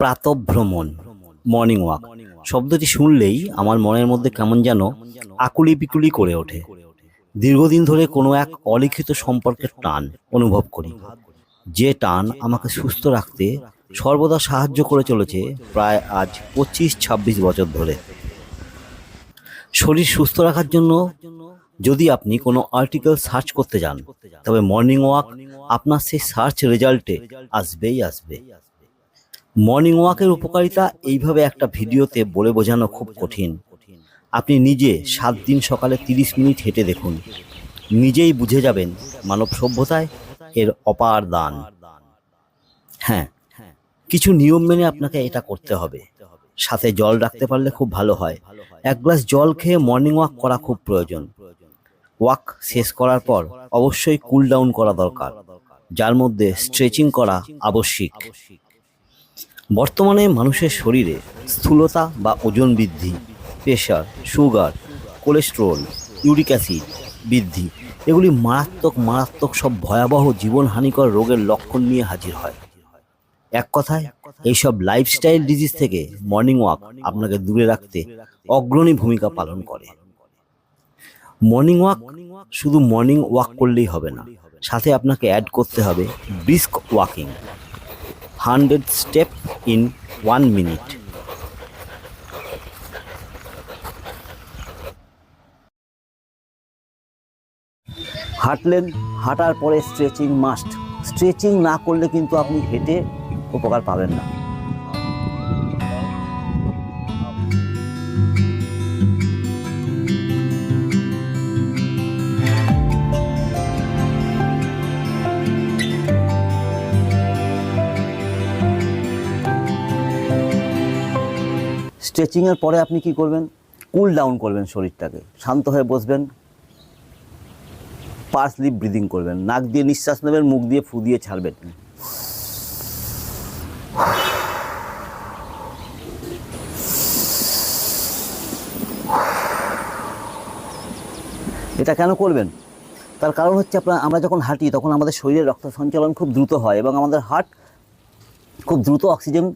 প্রাতভ্রমণ morning walk শব্দটি শুনলেই আমার মনের মধ্যে কেমন যেন আকুলি পিকুলি করে ওঠে। দীর্ঘদিন ধরে কোনো এক অলিখিত সম্পর্কের টান অনুভব করি। যে টান আমাকে সুস্থ রাখতে সর্বদা সাহায্য করে চলেছে প্রায় আজ পঁচিশ, ছাব্বিশ বছর ধরে। শরীর সুস্থ রাখার জন্য যদি আপনি কোনো আর্টিকেল সার্চ করতে যান, তবে মর্নিং ওয়াক আপনার সেই সার্চ রেজাল্টে আসবেই আসবে। মর্নিং ওয়াকের উপকারিতা এইভাবে একটা ভিডিওতে বলে বোঝানো খুব কঠিন। আপনি নিজে সাত দিন সকালে তিরিশ মিনিট হেঁটে দেখুন। নিজেই বুঝে যাবেন মানব সভ্যতায় এর অপার দান। হ্যাঁ কিছু নিয়ম মেনে আপনাকে এটা করতে হবে। সাথে জল রাখতে পারলে খুব ভালো হয়। এক গ্লাস জল খেয়ে মর্নিং ওয়াক করা খুব প্রয়োজন। ওয়াক শেষ করার পর অবশ্যই কুল ডাউন করা দরকার। যার মধ্যে স্ট্রেচিং করা আবশ্যিক। বর্তমানে মানুষের শরীরে স্থূলতা বা ওজন বৃদ্ধি pressure sugar cholesterol uric acid বৃদ্ধি, এগুলি মারাত্মক মারাত্মক সব ভয়াবহ জীবনহানিকর রোগের লক্ষণ নিয়ে হাজির হয়। এক কথায়, এইসব লাইফস্টাইল ডিজিজ থেকে মর্নিং ওয়াক আপনাকে দূরে রাখতে অগ্রণী ভূমিকা পালন করে। মর্নিং ওয়াক শুধু মর্নিং ওয়াক করলেই হবে না, সাথে আপনাকে অ্যাড করতে হবে brisk walking hundred step in one minute. হাঁটলেন, হাঁটার পরে স্ট্রেচিং মাস্ট স্ট্রেচিং না করলে কিন্তু আপনি হেঁটে উপকার পাবেন না স্ট্রেচিংয়ের পরে আপনি কি করবেন? কুল ডাউন করবেন শরীরটাকে। শান্ত হয়ে বসবেন। পার্স লিপ ব্রিদিং করবেন। নাক দিয়ে নিঃশ্বাস নেবেন, মুখ দিয়ে ফু দিয়ে ছাড়বেন। এটা কেন করবেন? তার কারণ হচ্ছে আপনার, আমরা যখন হাঁটি তখন আমাদের শরীরে রক্ত সঞ্চালন খুব দ্রুত হয় এবং আমাদের হার্ট খুব দ্রুত অক্সিজেন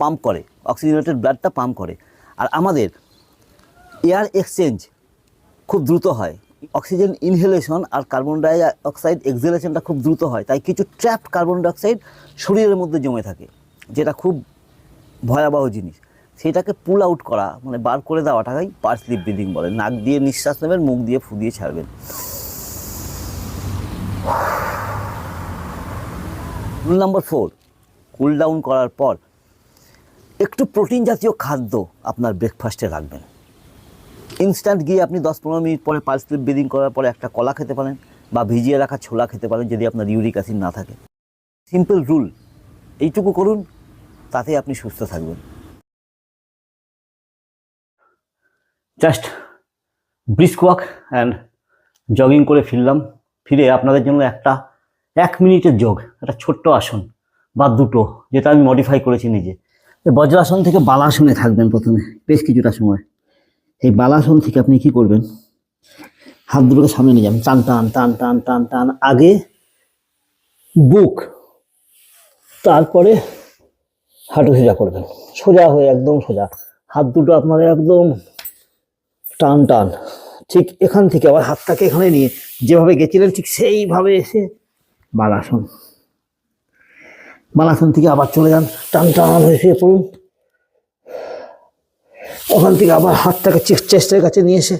পাম্প করে অক্সিজেনেটেড ব্লাডটা পাম্প করে। আর আমাদের এয়ার এক্সচেঞ্জ খুব দ্রুত হয়। অক্সিজেন ইনহেলেশন আর কার্বন ডাই অক্সাইড এক্সহেলেশনটা খুব দ্রুত হয়। তাই কিছু ট্র্যাপ কার্বন ডাইঅক্সাইড শরীরের মধ্যে জমে থাকে, যেটা খুব ভয়াবহ জিনিস। সেটাকে পুল আউট করা মানে বার করে দেওয়াটাকেই পার স্লিপ ব্রিদিং বলে। নাক দিয়ে নিঃশ্বাস নেবেন, মুখ দিয়ে ফু দিয়ে ছাড়বেন। Rule number four cool down করার পর একটু প্রোটিন জাতীয় খাদ্য আপনার ব্রেকফাস্টে রাখবেন। ইনস্ট্যান্ট গিয়ে আপনি দশ পনেরো মিনিট পরে পাল স্লিপ ব্রিদিং করার পরে একটা কলা খেতে পারেন বা ভিজিয়ে রাখা ছোলা খেতে পারেন যদি আপনার ইউরিক অ্যাসিড না থাকে। সিম্পল রুল এইটুকু করুন তাতে আপনি সুস্থ থাকবেন। Just brisk walk and jogging করে ফিরলাম। ফিরে আপনাদের জন্য একটা এক মিনিটের যোগ একটা ছোট্ট আসন বা দুটো, যেটা আমি মডিফাই করেছি নিজে। বজ্রাসন থেকে বালাসনে থাকবেন প্রথমে, বেশ কিছুটা সময়। এই বালাসন থেকে আপনি কি করবেন? হাত দুটোকে সামনে নিয়ে যাবেন, টান টান টান টান টান টান, আগে বুক, তারপরে হাঁটু সোজা করবেন। সোজা হয়ে একদম সোজা। হাত দুটো আপনার একদম টান টান। ঠিক এখান থেকে আবার হাতটাকে এখানে নিয়ে যেভাবে গেছিলেন, ঠিক সেইভাবে এসে বালাসন। বালাসন থেকে আবার চলে যান টান টান হয়ে শুয়ে পড়ুন। ওখান থেকে আবার হাতটাকে চেস্ট চেস্টের কাছে নিয়ে এসে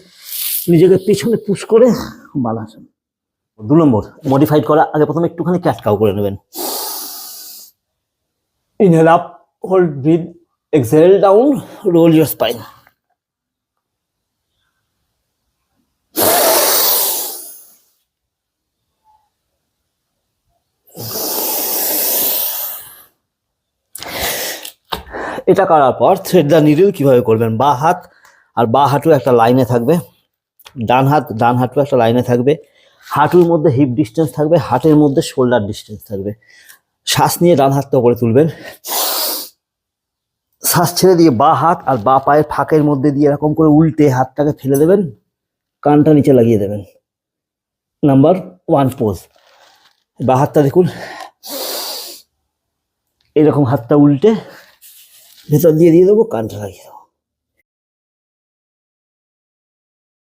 নিজেকে পিছনে পুশ করে বালাসন। দু নম্বর মডিফাইড করা আগে প্রথমে একটুখানি ক্যাটকাও করে নেবেন। Inhale up hold breath exhale down roll your spine এটা করার পর থ্রেড দা নিডল কীভাবে করবেন? বা হাত আর বা হাঁটু একটা লাইনে থাকবে। ডান হাত, ডান হাঁটু একটা লাইনে থাকবে। হাঁটুর মধ্যে হিপ ডিস্টেন্স থাকবে, হাটের মধ্যে শোল্ডার ডিস্টেন্স থাকবে। শ্বাস নিয়ে ডান হাতটা করে তুলবেন। শ্বাস ছেড়ে দিয়ে বা হাত আর বা পায়ের ফাঁকের মধ্যে দিয়ে এরকম করে উল্টে হাতটাকে ফেলে দেবেন। কানটা নিচে লাগিয়ে দেবেন। নাম্বার ওয়ান পোজ বা হাতটা দেখুন। এরকম হাতটা উল্টে ভেতর দিয়ে দিয়ে দেবো কানটা লাগিয়ে দেবো